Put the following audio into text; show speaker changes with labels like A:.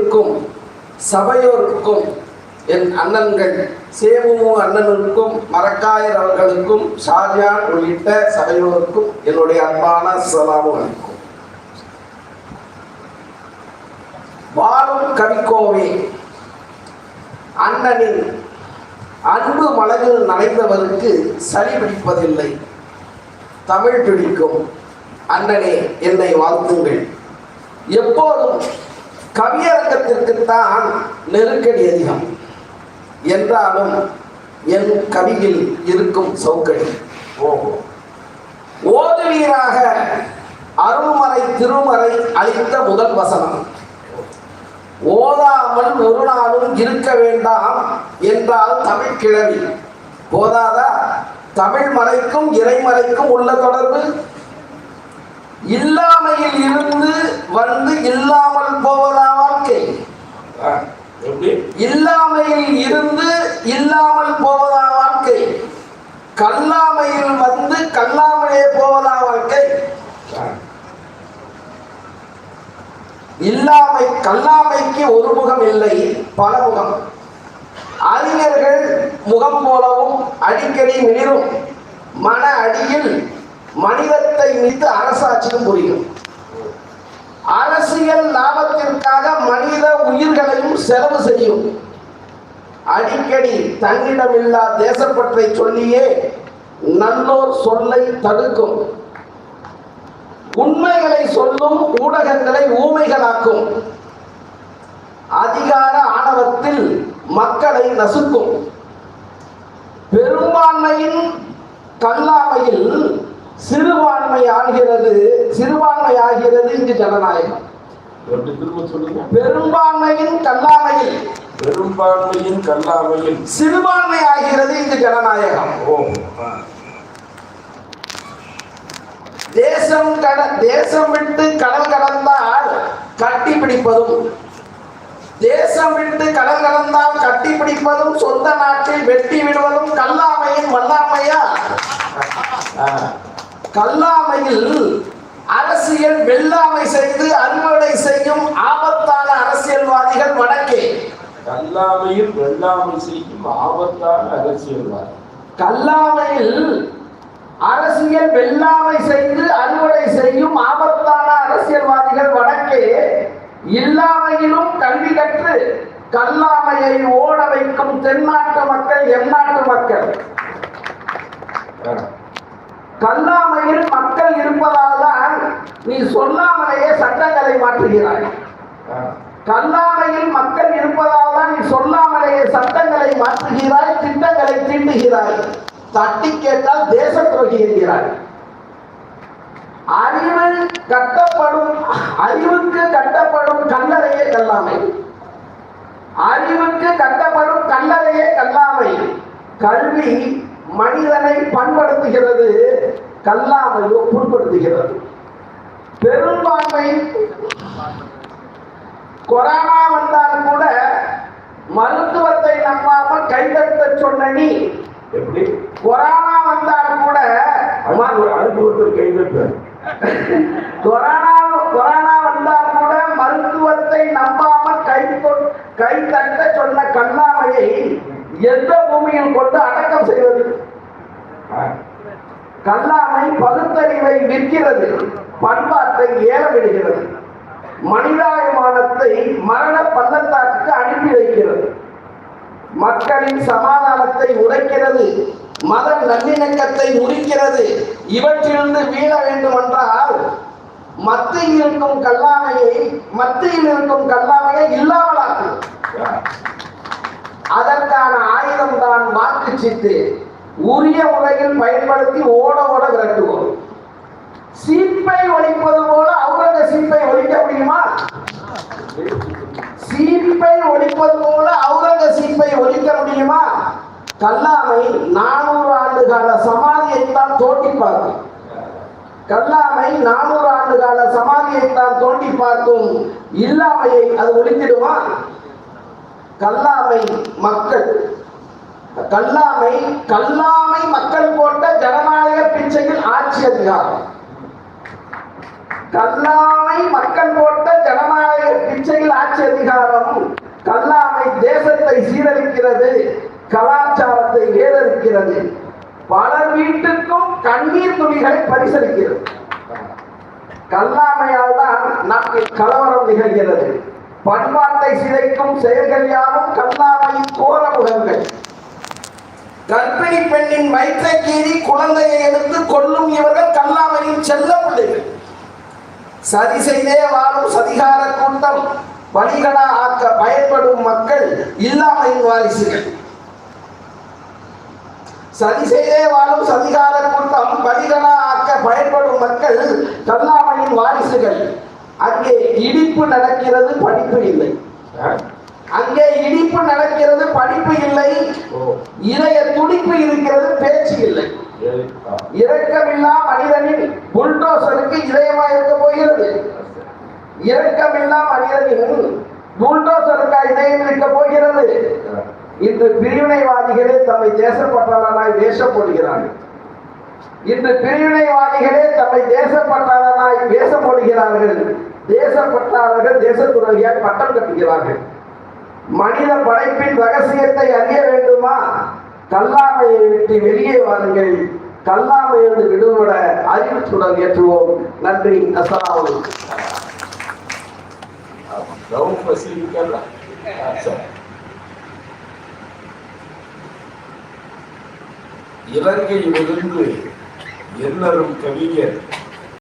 A: அவையோருக்கும் சபையோருக்கும் என் அண்ணன்கள் சேமுமு அண்ணனுக்கும் மரக்காயர் அவர்களுக்கும் ஷாஜான் உள்ளிட்ட சபையோருக்கும் என்னுடைய அன்பான சலாமும் அளிக்கும் வாழும் கவிக்கோவே அண்ணனின் அன்பு மலையில் நனைந்தவருக்கு சளி பிடிப்பதில்லை. தமிழ் பிடிக்கும். அண்ணனே என்னை வாழ்த்துங்கள். எப்போதும் கவியரங்கத்திற்குத்தான் நெருக்கடி அதிகம். என்றாலும் என் கவியில் இருக்கும் சௌக்கடி ஓதுவீராக அருள்மறை திருமறை அளித்த முதல் வசனம். ஓதாமல் ஒரு நாளும் இருக்க வேண்டாம் என்றால் தமிழ் கிழவி. போதாதா? தமிழ் மறைக்கும் இறைமறைக்கும் உள்ள தொடர்பு இல்லாமையில் இருந்து வந்து இல்லாமல் போவதா வாழ்க்கை? இல்லாமையில் இருந்து இல்லாமல் போவதா வாழ்க்கை? கல்லாமையில் வந்து கல்லாமலே போவதா வாழ்க்கை? இல்லாமை கல்லாமைக்கு ஒரு முகம் இல்லை பல முகம். அறிஞர்கள் முகம் போலவும் அடிக்கடி மிளிரும் மன அடியில் மனிதத்தை மீது அரசாட்சியும் புரியும். அரசியல் லாபத்திற்காக மனித உயிர்களையும் செலவு செய்யும். அடிக்கடி தன்னிடமில்லா தேசப்பற்றை சொல்லியே நல்லோர் சொல்லை தடுக்கும். உண்மைகளை சொல்லும் ஊடகங்களை ஊமைகளாக்கும். அதிகார ஆணவத்தில் மக்களை நசுக்கும். பெரும்பான்மையின் கல்லாமையில் சிறுபான்மை ஆகிறது சிறுபான்மை ஆகிறது இங்கு ஜனநாயகம். பெரும்பான்மையின் கல்லாமையில்.
B: பெரும்பான்மையின் கல்லாமையில்.
A: சிறுபான்மை ஆகிறது இங்கு ஜனநாயகம். தேசம் கட தேசம் விட்டு கடல் கடந்தால் கட்டி பிடிப்பதும். தேசம் விட்டு கடல் கடந்தால் கட்டி பிடிப்பதும் சொந்த நாட்டில் வெட்டி விடுவதும் கல்லாமையின் வல்லாமையா. கல்லாமையில் அரசியல் வெள்ளாமை செய்து அறுவடை செய்யும் ஆபத்தான அரசியல்வாதிகள் வடக்கே.
B: கல்லாமையில் வெள்ளாமை செய்யும் ஆபத்தான அரசியல்வாதி.
A: கல்லாமையில் அரசியல் வெள்ளாமை செய்து அறுவடை செய்யும் ஆபத்தான அரசியல்வாதிகள் வடக்கே. இல்லாமையிலும் கல்வி கற்று கல்லாமையை ஓட வைக்கும் தென்னாட்டு மக்கள் எந்நாட்டு மக்கள். கல்லாமையில் மக்கள் இருப்பதால் தான் நீ சொல்லாமலேயே சட்டங்களை மாற்றுகிறாய். கல்லாமையில் மக்கள் இருப்பதால் தான் நீ சொல்லாமலேயே சட்டங்களை மாற்றுகிறாய் திட்டங்களை தீண்டுகிறாய். தட்டி கேட்டால் தேச துரோகி என்கிறாய். அறிவு கட்டப்படும் அறிவுக்கு கட்டப்படும் கல்லறையே கல்லாமை. அறிவுக்கு கட்டப்படும் கல்லறையே கல்லாமை. கல்வி மனிதனை பண்படுத்துகிறது கல்லாமையோ புண்படுத்துகிறது. பெரும்பான்மை கொரோனா வந்தால் கூட மருத்துவத்தை நம்பாமல் கைதட்ட சொன்ன நீ
B: எப்படி?
A: கொரோனா வந்தால் கூட
B: அம்மா அதுக்கு ஒருத்தர் கைதட்டு
A: கொரோனா கொரோனா வந்தால் கூட மருத்துவத்தை நம்பாமல் கை கை தட்ட சொன்ன கண்ணாமையை எந்த பூமியில் கொண்டு அடக்கம் செய்வது? கல்லாமை பகுத்தறிவை விற்கிறது பண்பாட்டை ஏலமிடுகிறது மனிதாயமானத்தை மரண பள்ளத்தாக்கு அனுப்பி வைக்கிறது மக்களின் சமாதானத்தை உடைக்கிறது மத நல்லிணக்கத்தை முடிக்கிறது இவற்றிலிருந்து மீள வேண்டும் என்றால் மத்தியில் இருக்கும் கல்லாமையை மத்தியில் இருக்கும் கல்லாமையை இல்லாமலாக்கும் அதற்கான ஆயுதம் தான் வாக்குச்சீட்டு உரிய முறையில் பயன்படுத்தி ஓட ஓட விரட்டுவோம். சீப்பை ஒழிப்பது போல அவுரங்கசீப்பை ஒழிக்க முடியுமா? சீப்பை ஒழிப்பது போல அவுரங்கசீப்பை ஒழிக்க முடியுமா? கல்லாமை நானூறு ஆண்டு கால சமாதியைத்தான் தோண்டி பார்க்கும். கல்லாமை நானூறு ஆண்டு கால சமாதியைத்தான் தோண்டி பார்க்கும். இல்லாமையை அது ஒழித்திடுமா? கல்லாமை மக்கள். கல்லாமை கல்லாமை மக்கள் போட்ட ஜனநாயக பிச்சையில் ஆட்சி அதிகாரம். கல்லாமை மக்கள் போட்ட ஜனநாயக பிச்சையில் ஆட்சி அதிகாரம். கல்லாமை தேசத்தை சீரழிக்கிறது கலாச்சாரத்தை ஏதரிக்கிறது பலர் வீட்டுக்கும் கண்ணீர் துணிகளை பரிசளிக்கிறது. கல்லாமையால் தான் நாட்டில் கலவரம் நிகழ்கிறது. பண்பாட்டை சிதைக்கும் செயல்கள் யாவும் கல்லாமையின் கோர முகங்கள். கர்ப்பிணி பெண்ணின் வயிற்றை கீறி குழந்தையை எடுத்து கொல்லும் இவர்கள் கல்லாமையின் செல்ல பிள்ளைகள் சதி செய்தே வாழும் சதிகார கூட்டம் வணிகனா ஆக்க பயன்படும் மக்கள் இல்லாமையின் வாரிசுகள். சதி செய்தே வாழும் சதிகார கூட்டம் வணிகனா ஆக்க பயன்படும் மக்கள் கல்லாமையின் வாரிசுகள். இடிப்பு நடக்கிறது படிப்பு இல்லை? அங்கே இடிப்பு நடக்கிறது படிப்பு இல்லை. இதய துடிப்பு இருக்கிறது பேச்சு இல்லை. இரக்கமில்லா மனிதனின் புல்டோசருக்கு இதயமா இருக்க போகிறது. இரக்கமில்லா மனிதனின் புல்டோசருக்கா இதயம் இருக்க போகிறது. இன்று பிரிவினைவாதிகளே தம்மை தேசப்பட்டாளனாய் வேஷம் போடுகிறார்கள் இன்று பிரிவினைவாதிகளே தம்மை தேசப்பட்டாளனாய் வேஷம் போடுகிறார்கள் தேசப்பட்டாளர்கள் தேசத்துறவியாய் பட்டம் கட்டுகிறார்கள் மனித படைப்பின் ரகசியத்தை அறிய வேண்டுமா? கல்லாமையை விட்டு வெளியே வாருங்கள். கல்லாமையோடு விடுபட அறிவுற்றுடன் ஏற்றுவோம். நன்றி. அஸ்ஸலாமு
B: இலங்கையிலிருந்து எல்லாரும் கவிஞர்